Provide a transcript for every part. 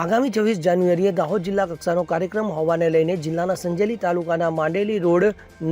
આગામી છવ્વીસ જાન્યુઆરીએ દાહોદ જિલ્લા કક્ષાનો કાર્યક્રમ હોવાને લઈને જિલ્લાના સંજેલી તાલુકાના માંડેલી રોડ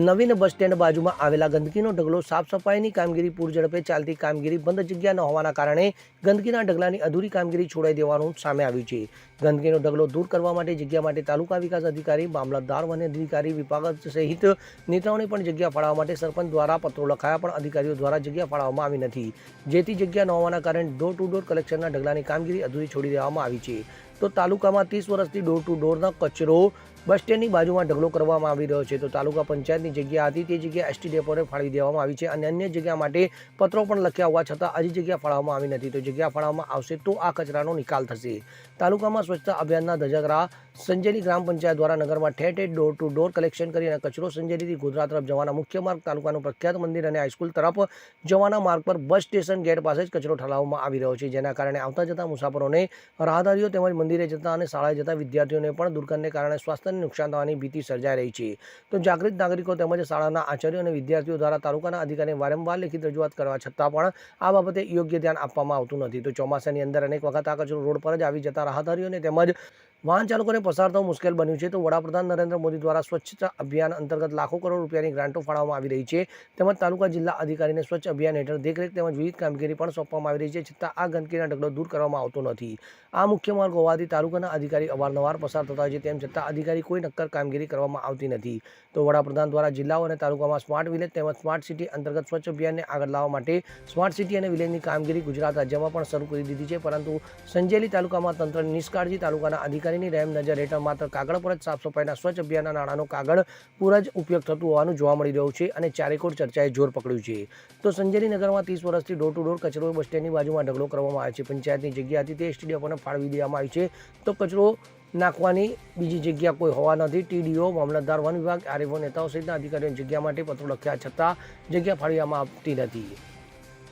નવીન બસ સ્ટેન્ડ બાજુમાં આવેલા ગંદકીનો ઢગલો સાફ સફાઈની કામગીરી, પૂર ઝડપે ચાલતી કામગીરી, બંધ જગ્યા ન હોવાના કારણે ગંદકીના ઢગલાની અધૂરી કામગીરી છોડાઈ દેવાનું સામે આવ્યું છે. ગંદકીનો ઢગલો દૂર કરવા માટે જગ્યા માટે તાલુકા વિકાસ અધિકારી, મામલતદાર વન અધિકારી વિભાગ સહિત નેતાઓને પણ જગ્યા ફાળવવા માટે સરપંચ દ્વારા પત્રો લખાયા પણ અધિકારીઓ દ્વારા જગ્યા ફાળવવામાં આવી નથી. જેથી જગ્યા ન હોવાના કારણે ડોર ટુ ડોર કલેક્શનના ઢગલાની કામગીરી અધૂરી છોડી દેવામાં આવી છે. તો તાલુકામાં ત્રીસ વર્ષથી ડોર ટુ ડોરના કચરો બસ સ્ટેન્ડની બાજુમાં ઢગલો કરવામાં આવી રહ્યો છે તો તાલુકા પંચાયતની જગ્યા હતી તે જગ્યા એસટી ડેપોને ફાળવી દેવામાં આવી છે અને અન્ય જગ્યા માટે પત્રો પણ લખ્યા હોવા છતાં હજી જગ્યા ફાળવવામાં આવી નથી. તો જગ્યા ફાળવવામાં આવશે તો આ કચરાનો નિકાલ થશે. તાલુકામાં સ્વચ્છતા અભિયાનના ધજાગરા સંજેલી ગ્રામ પંચાયત દ્વારા નગરમાં ઠેર ઠેર ડોર ટુ ડોર કલેક્શન કરી અને કચરો સંજેલીથી ગોધરા તરફ જવાના મુખ્ય માર્ગ તાલુકાનું પ્રખ્યાત મંદિર અને હાઈસ્કૂલ તરફ જવાના માર્ગ પર બસ સ્ટેશન ગેટ પાસે જ કચરો ઠલાવવામાં આવી રહ્યો છે. જેના કારણે આવતા જતા મુસાફરોને રાહદારીઓ તેમજ મંદિરે જતા અને શાળાએ જતા વિદ્યાર્થીઓને પણ દુર્ગંધને કારણે સ્વાસ્થ્યને નુકસાન થવાની ભીતિ સર્જાઈ રહી છે. તો જાગૃત નાગરિકો તેમજ શાળાના આચાર્યો અને વિદ્યાર્થીઓ દ્વારા તાલુકાના અધિકારીને વારંવાર લેખિત રજૂઆત કરવા છતાં પણ આ બાબતે યોગ્ય ધ્યાન આપવામાં આવતું નથી. તો ચોમાસાની અંદર અનેક વખત આ કચરો રોડ પર જ આવી જતા રાહદારીઓને તેમજ વાહન ચાલકોને પસાર થવું મુશ્કેલ બન્યું છે. તો વડાપ્રધાન નરેન્દ્ર મોદી દ્વારા સ્વચ્છતા અભિયાન અંતર્ગત લાખો કરોડ રૂપિયાની ગ્રાન્ટો ફાળવવામાં આવી રહી છે. તેમજ તાલુકા જિલ્લા અધિકારીને સ્વચ્છ અભિયાન હેઠળ દેખરેખ તેમજ વિવિધ કામગીરી પણ સોંપવામાં આવી રહી છે. છતાં આ ગંદકીના ઢગલો દૂર કરવામાં આવતો નથી. આ મુખ્ય માર્ગ હોવાથી તાલુકાના અધિકારી અવારનવાર પસાર થતા હોય છે. તેમ છતાં અધિકારી કોઈ નક્કર કામગીરી કરવામાં આવતી નથી. તો વડાપ્રધાન દ્વારા જિલ્લાઓ અને તાલુકામાં સ્માર્ટ વિલેજ તેમજ સ્માર્ટ સિટી અંતર્ગત સ્વચ્છ અભિયાનને આગળ લાવવા માટે સ્માર્ટ સિટી અને વિલેજની કામગીરી ગુજરાત રાજ્યમાં પણ શરૂ કરી દીધી છે. પરંતુ સંજેલી તાલુકામાં તંત્રની નિષ્કાળજી તાલુકાના અધિકારીની રહેમ નજર હેઠળ માત્ર કાગળ પર જ સાફ સફાઈના સ્વચ્છ અભિયાનના નાણાંનો કાગળ પૂરા જ ઉપયોગ થતું હોવાનું જોવા મળી રહ્યું છે અને ચારેકોર ચર્ચાએ જોર પકડ્યું છે. તો સંજયની નગરમાં ત્રીસ વર્ષથી ડોર ટુ ડોર કચરો બસ સ્ટેન્ડની બાજુમાં ઢગલો કરવામાં આવે છે. પંચાયતની જગ્યા હતી તે સ્ટેડિયમને ફાળવી દેવામાં આવી છે. તો કચરો નાખવાની બીજી જગ્યા કોઈ હોવા નથી. ટીડીઓ, મામલતદાર, વન વિભાગ, આરએફઓ નેતાઓ સહિતના અધિકારીઓની જગ્યા માટે પત્રો લખ્યા છતાં જગ્યા ફાળવવામાં આવતી નથી.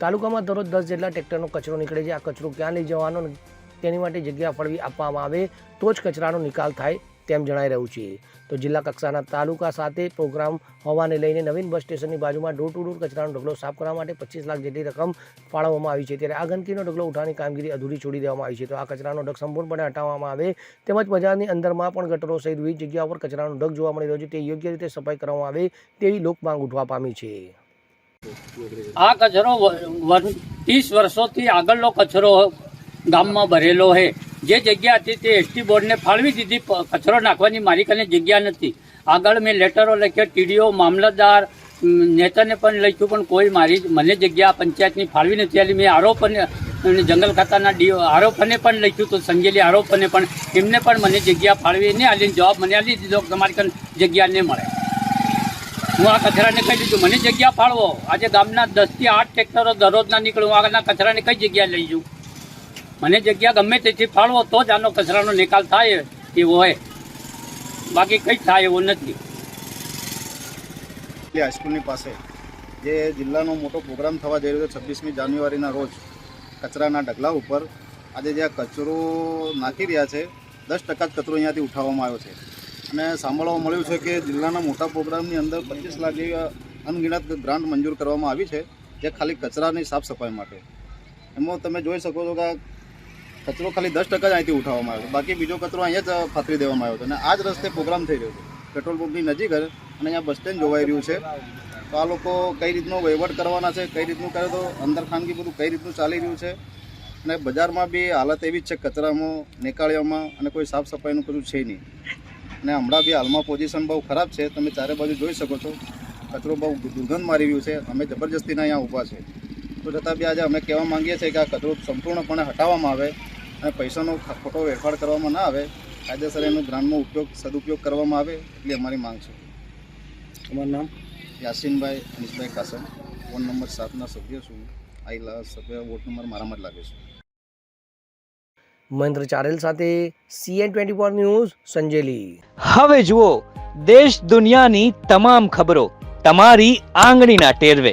તાલુકામાં દરરોજ દસ જેટલા ટ્રેક્ટરનો કચરો નીકળે છે. આ કચરો ક્યાં લઈ જવાનો તેની માટે જગ્યા ફળવી આપવામાં આવે તો જ કચરાનો નિકાલ થાય તેમ જણાઈ રહ્યું છે. તો જિલ્લા કક્ષાના તાલુકા સાથે પ્રોગ્રામ હોવાને લઈને નવીન બસ સ્ટેશનની બાજુમાં ડોર ટુ ડોર કચરાનો ઢગલો સાફ કરવા માટે પચીસ લાખ જેટલી રકમ ફાળવવામાં આવી છે. ત્યારે આ ગંદકીનો ઢગલો ઉઠાવવાની કામગીરી અધૂરી છોડી દેવામાં આવી છે. તો આ કચરાનો ઢગ સંપૂર્ણપણે હટાવવામાં આવે તેમજ બજારની અંદરમાં પણ ગટરો સહિત વિવિધ જગ્યાઓ પર કચરાનો ઢગ જોવા મળી રહ્યો છે. તે યોગ્ય રીતે સફાઈ કરવામાં આવે તેવી લોક માંગ ઉઠવા પામી છે. આ કચરો ત્રીસ વર્ષોથી આગળનો કચરો ગામમાં ભરેલો છે જે જગ્યા હતી તે એસટી બોર્ડને ફાળવી દીધી. કચરો નાખવાની મારી કને જગ્યા નથી. આગળ મેં લેટરો લખ્યા, ટીડીઓ, મામલતદાર નેતાને પણ લખ્યું, પણ કોઈ મારી મને જગ્યા પંચાયતની ફાળવી નથી આલી. મેં આરોપને જંગલ ખાતાના ડીઓ, આરોપને પણ લખ્યું, તો સંજેલી આરોપને પણ. એમને પણ મને જગ્યા ફાળવી નહીં આલીને જવાબ મને આલી દીધો તમારી કને જગ્યા નહીં મળે. હું આ કચરાને કહી દીધું મને જગ્યા ફાળવો. આજે ગામના દસથી આઠ ટ્રેક્ટરો દરરોજના નીકળું. આગળના કચરાને કઈ જગ્યાએ લઈ જઉં? મને જગ્યા ગમે તેથી ફાળવો, તો જ આનો કચરાનો નિકાલ થાય એવો હોય. બાકી કંઈ થાય એવું નથી. હાઈસ્કૂલની પાસે જે જિલ્લાનો મોટો પ્રોગ્રામ થવા જઈ રહ્યો છે છવ્વીસમી જાન્યુઆરીના રોજ કચરાના ઢગલા ઉપર આજે જે કચરો નાખી રહ્યા છે, દસ ટકા જ કચરો અહીંયાથી ઉઠાવવામાં આવ્યો છે. અને સાંભળવા મળ્યું છે કે જિલ્લાના મોટા પ્રોગ્રામની અંદર પચીસ લાખ જેવી અનગિનત ગ્રાન્ટ મંજૂર કરવામાં આવી છે, જે ખાલી કચરાની સાફ સફાઈ માટે. એમાં તમે જોઈ શકો છો કે કચરો ખાલી દસ ટકા જ અહીંથી ઉઠાવવામાં આવ્યો બાકી બીજો કચરો અહીંયા જ ફાતરી દેવામાં આવ્યો હતો અને આ જ રસ્તે પ્રોગ્રામ થઈ રહ્યો છે. પેટ્રોલ પંપની નજીક અને અહીંયા બસ સ્ટેન્ડ જોવાઈ રહ્યું છે. તો આ લોકો કઈ રીતનો વહીવટ કરવાના છે, કઈ રીતનું કરે તો અંદર ખાનગી બધું કઈ રીતનું ચાલી રહ્યું છે. અને બજારમાં બી હાલત એવી જ છે, કચરામાં, નિકાળ્યામાં અને કોઈ સાફ સફાઈનું કશું છે નહીં. અને હમણાં બી હાલમાં પોઝિશન બહુ ખરાબ છે. તમે ચારે બાજુ જોઈ શકો છો, કચરો બહુ દુર્ગંધ મારી રહ્યું છે. અમે જબરજસ્તીના અહીંયા ઊભા છે. તો છતાં બી આજે અમે કહેવા માંગીએ છીએ કે આ કચરો સંપૂર્ણપણે હટાવવામાં આવે. અને પૈસાનો ખોટો વેરફાર કરવામાં ના આવે કાયદેસર એનો ગ્રાન્ટનો ઉપયોગ સદુપયોગ કરવામાં આવે એટલી અમારી માંગ છે. તમારું નામ? યાસીનભાઈ અનિશભાઈ કાસમ ફોન નંબર સાતના સભ્ય છું. આઈ લા સભ્ય વોટ નંબર મારામાં જ લાગે છે. મહેન્દ્ર ચારેલ સાથે CN twenty four news Sanjeli હવે જુઓ દેશ દુનિયાની તમામ ખબરો તમારી આંગળીના ટેરવે.